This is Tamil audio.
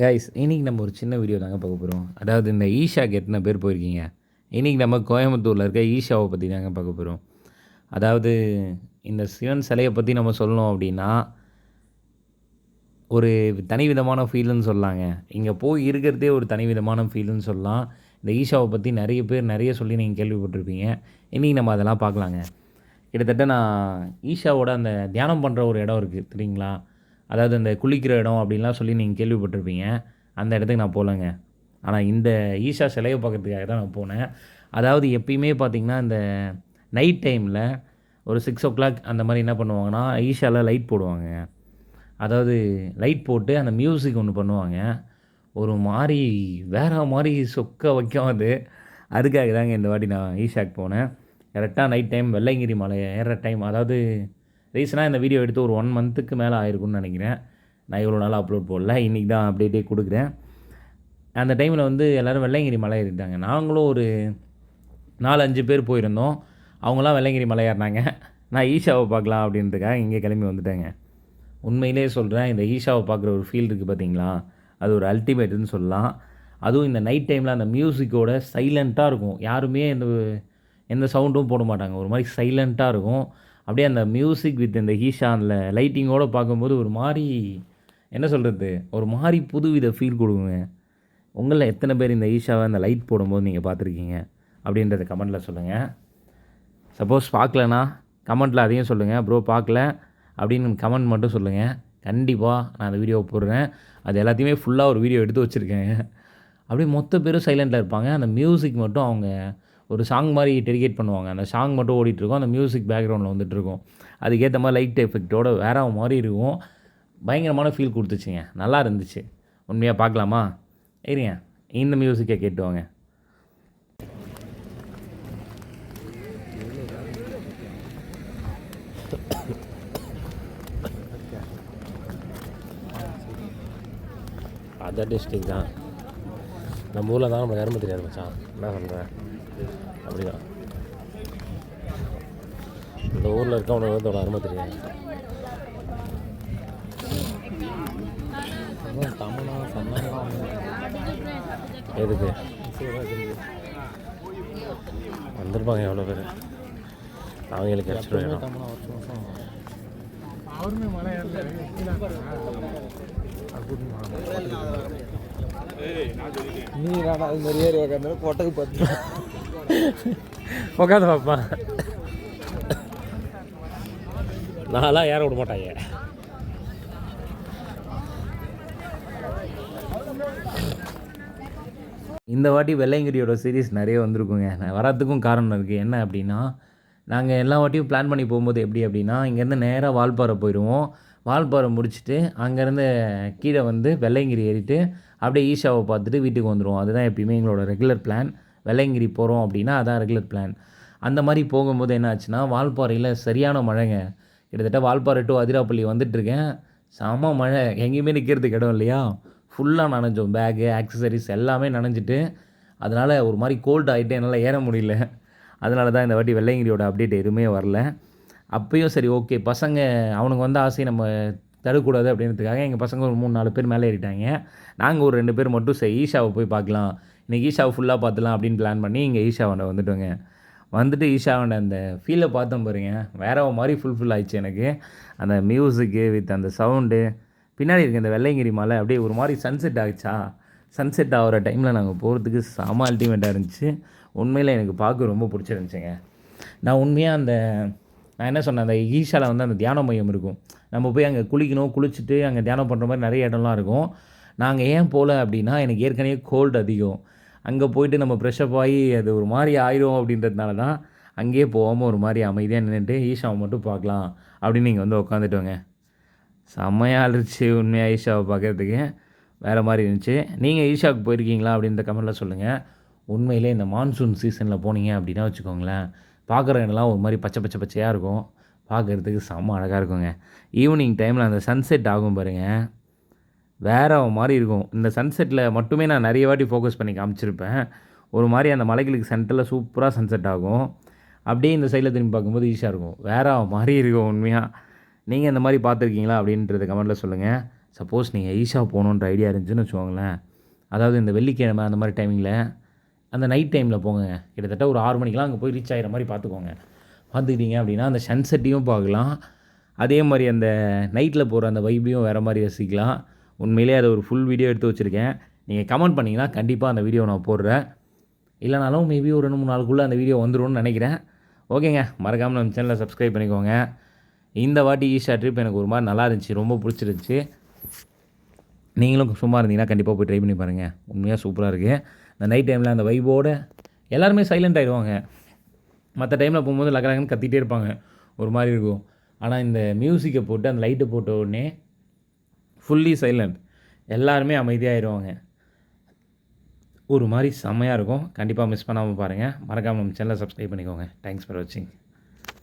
கைஸ் இன்றைக்கி நம்ம ஒரு சின்ன வீடியோ தாங்க பார்க்க போகிறோம் அதாவது இந்த ஈஷாக்கு எத்தனை பேர் போயிருக்கீங்க? இன்றைக்கி நம்ம கோயம்புத்தூரில் இருக்க ஈஷாவை பற்றி தாங்க பார்க்க போகிறோம் அதாவது இந்த சிவன் சிலையை பற்றி நம்ம சொல்லணும் அப்படின்னா ஒரு தனி விதமான ஃபீல்னு சொல்லலாங்க இங்கே போய் இருக்கிறதே ஒரு தனி விதமான ஃபீல்னு சொல்லலாம். இந்த ஈஷாவை பற்றி நிறைய பேர் நிறைய சொல்லி நீங்கள் கேள்விப்பட்டிருப்பீங்க. இன்றைக்கி நம்ம அதெல்லாம் பார்க்கலாங்க. கிட்டத்தட்ட நான் ஈஷாவோட அந்த தியானம் பண்ணுற ஒரு இடம் இருக்குது தெரியுங்களா? அதாவது அந்த குளிக்கிற இடம் அப்படின்லாம் சொல்லி நீங்கள் கேள்விப்பட்டிருப்பீங்க. அந்த இடத்துக்கு நான் போகலங்க. ஆனால் இந்த ஈஷா சிலையை பார்க்கறதுக்காக தான் நான் போனேன். அதாவது எப்பயுமே பார்த்திங்கன்னா இந்த நைட் டைமில் ஒரு சிக்ஸ் ஓ கிளாக் அந்த மாதிரி என்ன பண்ணுவாங்கன்னா ஈஷாவில் லைட் போடுவாங்க. அதாவது லைட் போட்டு அந்த மியூசிக் ஒன்று பண்ணுவாங்க. ஒரு மாதிரி வேற மாதிரி சொக்க வைக்கும் அது. அதுக்காக தாங்க இந்த வாட்டி நான் ஈஷாக்கு போனேன். கரெக்டாக நைட் டைம் வெள்ளைங்கிரி மலை ஏற டைம் அதாவது ரீசனாக இந்த வீடியோ எடுத்து ஒரு ஒன் மந்த்துக்கு மேலே ஆயிருக்கும்னு நினைக்கிறேன். நான் இவ்வளோ நாள் அப்லோட் போடல. இன்றைக்கி தான் அப்டேட்டே கொடுக்குறேன். அந்த டைமில் வந்து எல்லோரும் வெள்ளைங்கிரி மலை ஏறிட்டாங்க. நாங்களும் ஒரு நாலு அஞ்சு பேர் போயிருந்தோம். அவங்களாம் வெள்ளைங்கிரி மலை ஏறினாங்க. நான் ஈஷாவை பார்க்கலாம் அப்படின்றதுக்காக இங்கே கிளம்பி வந்துட்டேங்க. உண்மையிலே சொல்கிறேன் இந்த ஈஷாவை பார்க்குற ஒரு ஃபீல் இருக்குது பார்த்தீங்களா அது ஒரு அல்டிமேட்டுன்னு சொல்லலாம். அதுவும் இந்த நைட் டைமில் அந்த மியூசிக்கோட சைலண்ட்டாக இருக்கும். யாருமே எந்த எந்த சவுண்டும் போட மாட்டாங்க. ஒரு மாதிரி சைலண்ட்டாக இருக்கும். அப்படியே அந்த மியூசிக் வித் இந்த ஹீஷானில் அந்த லைட்டிங்கோடு பார்க்கும்போது ஒரு மாதிரி என்ன சொல்கிறது ஒரு மாதிரி புதுவித ஃபீல் கொடுக்குங்க. உங்களில் எத்தனை பேர் இந்த ஈஷாவை அந்த லைட் போடும்போது நீங்கள் பார்த்துருக்கீங்க? அப்படின்றத கமெண்ட்டில் சொல்லுங்கள் சப்போஸ் பார்க்கலனா கமெண்ட்டில் அதையும் சொல்லுங்கள் ப்ரோ பார்க்கல. அப்படின்னு கமெண்ட் மட்டும் சொல்லுங்கள் கண்டிப்பாக நான் அந்த வீடியோ போடுறேன். அது எல்லாத்தையுமே ஃபுல்லாக ஒரு வீடியோ எடுத்து வச்சுருக்கேன். அப்படியே மொத்த பேரும் சைலண்ட்டில் இருப்பாங்க. அந்த மியூசிக் மட்டும் அவங்க ஒரு சாங் மாதிரி டெடிகேட் பண்ணுவாங்க. அந்த சாங் மட்டும் ஓடிட்டுருக்கும். அந்த மியூசிக் பேக்ரவுண்டில் வந்துட்டுருக்கும். அதுக்கேற்ற மாதிரி லைட் எஃபெக்ட்டோட வேற மாதிரி இருக்கும். பயங்கரமான ஃபீல் கொடுத்துச்சுங்க. நல்லா இருந்துச்சு. உண்மையாக பார்க்கலாமா? இருங்க. இந்த மியூசிக்கை கேட்டுவாங்க அதர் டிஸ்ட்ரிக் தான். நம்ம ஊரில் தான் நம்ம இறம தெரியாது மச்சான். என்ன சொல்கிறேன் அப்படிதான் இந்த ஊரில் இருக்கவனுக்கு வந்து அருமை தெரியாது. எதுக்கு? வந்திருப்பாங்க எவ்வளோ பேர்? அவங்களுக்கு கிடச்சிடும் இடம் நீ நாடா அது மாதிரி ஏறி உட்காந்து கொட்டகு பார்த்து உட்காந்து பாப்பா. நான்லாம் ஏற விட மாட்டாங்க இந்த வாட்டி வெள்ளையங்கிரியோட சீரிஸ் நிறைய வந்திருக்குங்க. நான் வரத்துக்கும் காரணம் இருக்குது என்ன அப்படின்னா நாங்கள் எல்லா வாட்டியும் பிளான் பண்ணி போகும்போது எப்படி அப்படின்னா இங்கேருந்து நேராக வால்பாறை போயிடுவோம். வால்பாறை முடிச்சுட்டு அங்கேருந்து கீழே வந்து வெள்ளையங்கிரி ஏறிட்டு அப்படியே ஈஷாவை பார்த்துட்டு வீட்டுக்கு வந்துடுவோம். அதுதான் எப்பயுமே எங்களோட ரெகுலர் பிளான் வெள்ளையங்கிரி போகிறோம் அப்படின்னா அதான் ரெகுலர் பிளான் அந்த மாதிரி போகும்போது என்ன ஆச்சுன்னா வால்பாறையில் சரியான மழைங்க. கிட்டத்தட்ட வால்பாறை டு அதிராப்பள்ளி வந்துட்டுருக்கேன். செம மழை. எங்கேயுமே நிற்கிறதுக்கு இடம் இல்லையா? ஃபுல்லாக நனைஞ்சோம். பேகு ஆக்சசரிஸ் எல்லாமே நனைஞ்சிட்டு அதனால் ஒரு மாதிரி கோல்டு ஆகிட்டு என்னால் ஏற முடியல. அதனால தான் இந்த வாட்டி வெள்ளையங்கிரியோட அப்டேட் எதுவுமே வரல. அப்பயும் சரி ஓகே பசங்க அவனுக்கு வந்த ஆசையை நம்ம தடுக்கூடாது அப்படின்றதுக்காக எங்கள் பசங்க ஒரு மூணு நாலு பேர் மேலே ஏறிட்டாங்க. நாங்கள் ஒரு ரெண்டு பேர் மட்டும் சரி ஈஷாவை போய் பார்க்கலாம். இன்றைக்கி ஈஷாவை ஃபுல்லாக பார்த்துலாம் அப்படின்னு பிளான் பண்ணி இங்கே ஈஷாவண்டை வந்துட்டோங்க. வந்துட்டு ஈஷாவோட அந்த ஃபீலை பார்த்தோம் பாருங்க. வேற ஒரு மாதிரி ஃபுல்ஃபில் ஆயிடுச்சு எனக்கு. அந்த மியூசிக்கு வித் அந்த சவுண்டு பின்னாடி இருக்க இந்த வெள்ளைங்கிரி மலை அப்படியே ஒரு மாதிரி சன்செட் ஆகிச்சா சன்செட் ஆகிற டைமில் நாங்கள் போகிறதுக்கு செம அல்டிமேட்டாக இருந்துச்சு. உண்மையில் எனக்கு பார்க்க ரொம்ப பிடிச்சிருந்துச்சிங்க. நான் உண்மையாக அந்த நான் என்ன சொன்னேன் அந்த ஈஷாவில் வந்து அந்த தியான மையம் இருக்கும். நம்ம போய் அங்கே குளிக்கணும் குளிச்சுட்டு அங்கே தியானம் பண்ணுற மாதிரி நிறைய இடம்லாம் இருக்கும். நாங்கள் ஏன் போகல அப்படின்னா எனக்கு ஏற்கனவே கோல்டு அதிகம். அங்கே போயிட்டு நம்ம ப்ரெஷ்ஷப் ஆகி அது ஒரு மாதிரி ஆயிரும் அப்படின்றதுனால தான் அங்கேயே போகாமல் ஒரு மாதிரி அமைதியாக நின்றுட்டு ஈஷாவை மட்டும் பார்க்கலாம் அப்படின்னு நீங்கள் வந்து உட்காந்துட்டோங்க. செம்மையாக இருந்துச்சு உண்மையாக ஈஷாவை பார்க்குறதுக்கு. வேறு மாதிரி இருந்துச்சு. நீங்கள் ஈஷாவுக்கு போயிருக்கீங்களா அப்படின்ற கமெண்ட்டில் சொல்லுங்கள் உண்மையிலே இந்த மான்சூன் சீசனில் போனீங்க அப்படின்னா வச்சுக்கோங்களேன் பார்க்குற இடம்லாம் ஒரு மாதிரி பச்சை பச்சை பச்சையாக இருக்கும். பார்க்குறதுக்கு செம்ம அழகாக இருக்குங்க. ஈவினிங் டைமில் அந்த சன்செட் ஆகும் பாருங்கள் வேறு மாதிரி இருக்கும். இந்த சன்செட்டில் மட்டுமே நான் நிறைய வாட்டி ஃபோக்கஸ் பண்ணி காமிச்சிருப்பேன். ஒரு மாதிரி அந்த மலைகளுக்கு சென்டரில் சூப்பராக சன்செட் ஆகும். அப்படியே இந்த சைடில் திரும்பி பார்க்கும்போது ஈஸியாக இருக்கும். வேறு மாதிரி இருக்கும் உண்மையாக நீங்கள் இந்த மாதிரி பார்த்துருக்கீங்களா அப்படின்றத கமெண்ட்டில் சொல்லுங்கள் சப்போஸ் நீங்கள் ஈஷா போகணுன்ற ஐடியா இருந்துச்சுன்னு வச்சுக்கோங்களேன். அதாவது இந்த வெள்ளிக்கிழமை அந்த மாதிரி டைமிங்கில் அந்த நைட் டைமில் போங்க. கிட்டத்தட்ட ஒரு ஆறு மணிக்கெலாம் அங்கே போய் ரீச் ஆகிற மாதிரி பார்த்துக்கோங்க. பார்த்துக்கிட்டீங்க அப்படின்னா அந்த சன்செட்டையும் பார்க்கலாம். அதே மாதிரி அந்த நைட்டில் போகிற அந்த வைப்பையும் வேறு மாதிரி ரசிக்கலாம். உண்மையிலேயே அதை ஒரு ஃபுல் வீடியோ எடுத்து வச்சுருக்கேன். நீங்கள் கமெண்ட் பண்ணிங்கன்னா கண்டிப்பாக அந்த வீடியோ நான் போடுறேன். இல்லைனாலும் மேபி ஒரு ரெண்டு மூணு நாளுக்குள்ளே அந்த வீடியோ வந்துடும்னு நினைக்கிறேன். ஓகேங்க மறக்காமல் நம்ம சேனலை சப்ஸ்கிரைப் பண்ணிக்கோங்க. இந்த வாட்டி ஈஷா ட்ரிப் எனக்கு ஒரு மாதிரி நல்லா இருந்துச்சு ரொம்ப பிடிச்சிருந்துச்சி. நீங்களும் சும்மா இருந்தீங்கன்னா கண்டிப்பாக போய் ட்ரை பண்ணி பாருங்கள் உண்மையாக சூப்பராக இருக்குது அந்த நைட் டைமில் அந்த வைபோடு எல்லாருமே சைலண்ட் ஆகிடுவாங்க மற்ற டைமில் போகும்போது லக்கலங்கன்னு கத்திகிட்டே இருப்பாங்க. ஒரு மாதிரி இருக்கும். ஆனால் இந்த மியூசிக்கை போட்டு அந்த லைட்டை போட்ட உடனே ஃபுல்லி சைலண்ட் எல்லாருமே அமைதியாகிடுவாங்க ஒரு மாதிரி செம்மையாக இருக்கும். கண்டிப்பாக மிஸ் பண்ணாமல் பாருங்கள் மறக்காமல் நம்ம சேனலை சப்ஸ்கிரைப் பண்ணிக்கோங்க. தேங்க்ஸ் ஃபார் வாட்சிங்